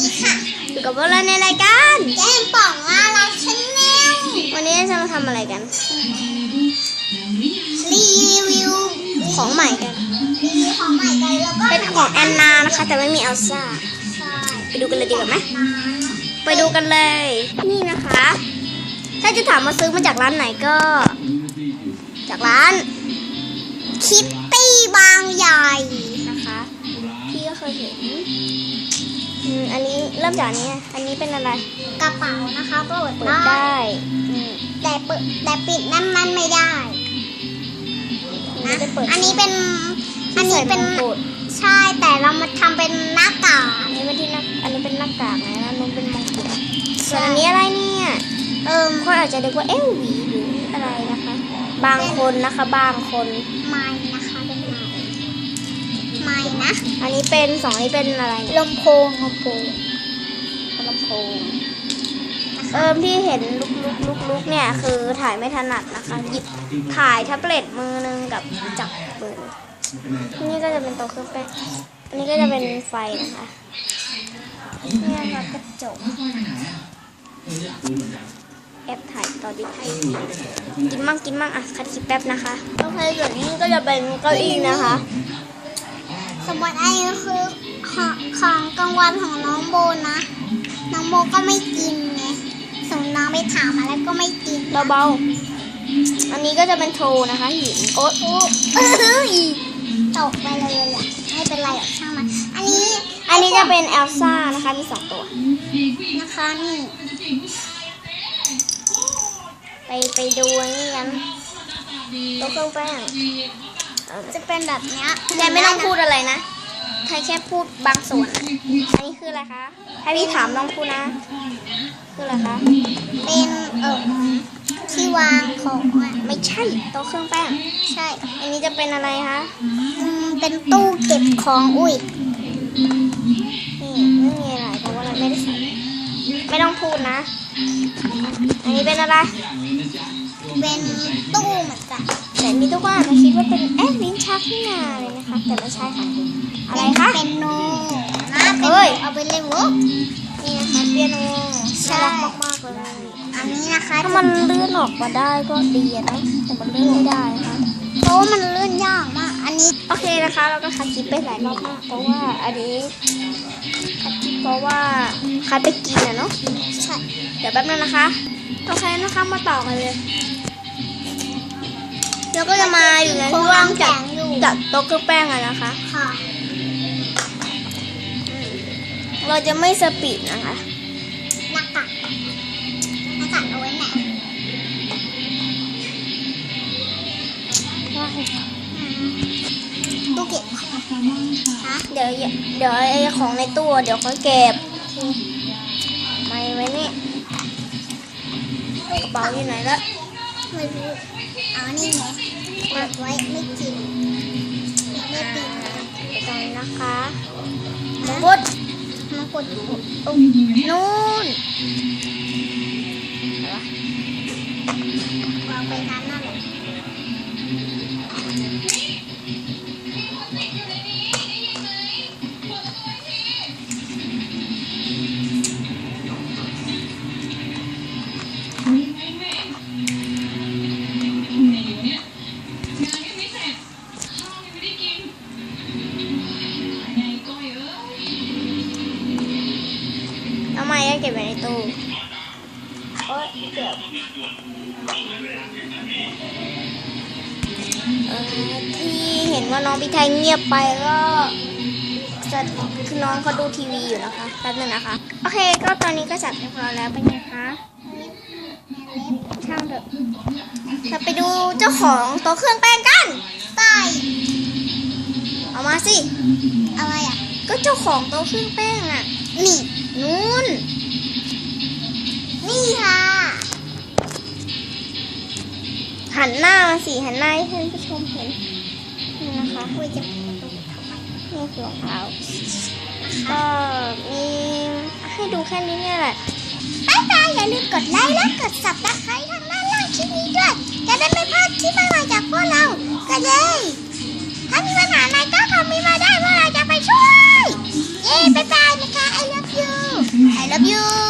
ดีค่ะอยู่กับพวกเราในรายการแก้มป่องน่ารักชาแนลวันนี้จะมาทำอะไรกัน รีวิวของใหม่กันรีวิวของใหม่กันแล้วก็เป็นของแอนนานะคะ แต่ไม่มีเอลซ่าใช่ไปดูกันเลยดีกว่าไหมไปดูกันเลย นี่นะคะ ถ้าจะถามมาซื้อมาจากร้านไหนก็ จากร้านคิตตี้บางใหญ่นะคะพี่ก็ เคยเห็นอืมอันนี้เริ่มจากอันนี้อันนี้เป็นอะไร กระเป๋านะคะเปิดเปิดได้ ได้อืม แต่เปิดแต่ปิดนั่นมันไม่ได้อันนี้นะจะเปิด อันนี้เป็น อันนี้เป็นใส่มงกุฎใช่แต่เรามาทำเป็นหน้ากากอันนี้เป็นที่หน้าอันนี้เป็นหน้ากากนะอันนู้นเป็นมงกุฎใช่ส่วนอันนี้อะไรเนี่ยเอิมคนอาจจะนึกว่าเอ๊ะหวีหรืออะไรนะคะ บางคนนะคะ บางคน ไม้นะคะเป็นไม้ ไม้นะ อันนี้เป็นสองอันนี้เป็นอะไรเนี่ยลำโพงลำโพงลำโพงเอิมที่เห็นลุกลุกลุกลุกเนี่ยคือถ่ายไม่ถนัดนะคะหยิบถ่ายแท็บเล็ตมือนึงกับจับปืนที่นี่ก็จะเป็นตัวเครื่องแป้งอันนี้ก็จะเป็นไฟนะคะเนี่ยค่ะกระจกแอบถ่ายตอนที่ถ่ายกินมั่งกินมั่งอะคัดคลิปแป๊บนะคะโอเคส่วนนี้ก็จะเป็นเก้าอี้นะคะ สมมติอันนี้คือของของกลางวันของน้องโบนะ น้องโบก็ไม่กินไงส่งน้องไปถามอะไรก็ไม่กินเบาๆอันนี้ก็จะเป็นโทนะคะหินโอ๊ตโอ้เอ้ยตกไปเลยอะไม่เป็นไรหรอกช่างมันอันนี้อันนี้จะเป็นเอลซ่านะคะมีสองตัวนะคะนี่ไปไปดูอันนี้กันตัวเครื่องแป้งเออ จะเป็นแบบเนี้ยแกไม่ต้องพูดอะไรนะใครแค่พูดบางส่วนนะอันนี้คืออะไรคะถ้าพี่ถามน้องพูดนะ คืออะไรคะ เป็นเออที่วางของอะไม่ใช่ตัวเครื่องแป้ง ใช่อันนี้จะเป็นอะไรคะอืมเป็นตู้เก็บของอุ้ยนี่ไม่มีอะไรเพราะว่าเราไม่ได้ใส่ไม่ต้องพูดนะ อันนี้เป็นอะไร เป็นตู้เหมือนกัน แต่มีทุกคนอาจจะคิดว่าเป็นเอ๊ะลิ้นชักนี่นาเลยนะคะ แต่ไม่ใช่ค่ะ อะไรคะเป็นโนนะเป็นเฮ้ยเอาไปเล่นวะนี่นะคะเปียโนใช่น่ารักมากๆเลยอันนี้นะคะถ้ามันเลื่อนออกมาได้ก็ดีอะนะแต่มันเลื่อนไม่ได้นะคะเพราะว่ามันเลื่อนยากมาก อันนี้โอเคนะคะเราก็คัดคลิปไปหลายรอบมากเพราะว่าอันนี้คัดคลิปเพราะว่าคัดไปกินอะเนาะใช่เดี๋ยวแป๊บนึงนะคะโอเคนะคะมาต่อกันเลย แล้วก็จะมาอยู่ในช่วงจัดอยู่จัดโต๊ะเครื่องแป้งอะนะคะ ค่ะ เราจะไม่สปีดนะคะหน้ากากหน้ากากเอาไว้ไหนตู้เก็บฮะเดี๋ยวอย่าเดี๋ยวไอ้ของในตู้เดี๋ยวเขาเก็บไม่ไว้นี่กระเป๋าอยู่ไหนละ ไม่รู้อ๋อนี่ไงเปิดไว้ไม่กินไม่ปิดไปตรงนี้นะคะมงกุฎมันกดอยู่ตรงนู้นวางไปนั้นนั่นแหละ ทำไมอะเก็บไว้ในตู้โอ๊ยเกือบที่เห็นว่าน้องพี่ไทยเงียบไปก็จะคือน้องเขาดูทีวีอยู่นะคะแป๊บนึงนะคะ โอเค ก็ตอนนี้ก็จัดเรียบร้อยแล้วเป็นไงคะช่างเถอะเราไปดูเจ้าของโต๊ะเครื่องแป้งกันใต้เอามาสิ อะไรอะ ก็เจ้าของโต๊ะเครื่องแป้งน่ะ นี่ นู้น นี่ค่ะ หันหน้ามาสิหันหน้าให้ท่านผู้ชมเห็นนี่นะคะคุยจะนี่คือรองเท้าก็มีให้ดูแค่นี้เนี่ยแหละบ๊ายบายอย่าลืมกดไลค์และกดสับตะไคร้ทางด้านล่างคลิปนี้ด้วย จะได้ไม่พลาดคลิปใหม่ๆจากพวกเรากันเลยถ้ามีปัญหาอะไรก็คอมเมนต์มาได้พวกเราจะไปช่วย เย้บ๊ายบายนะคะ I love you I love you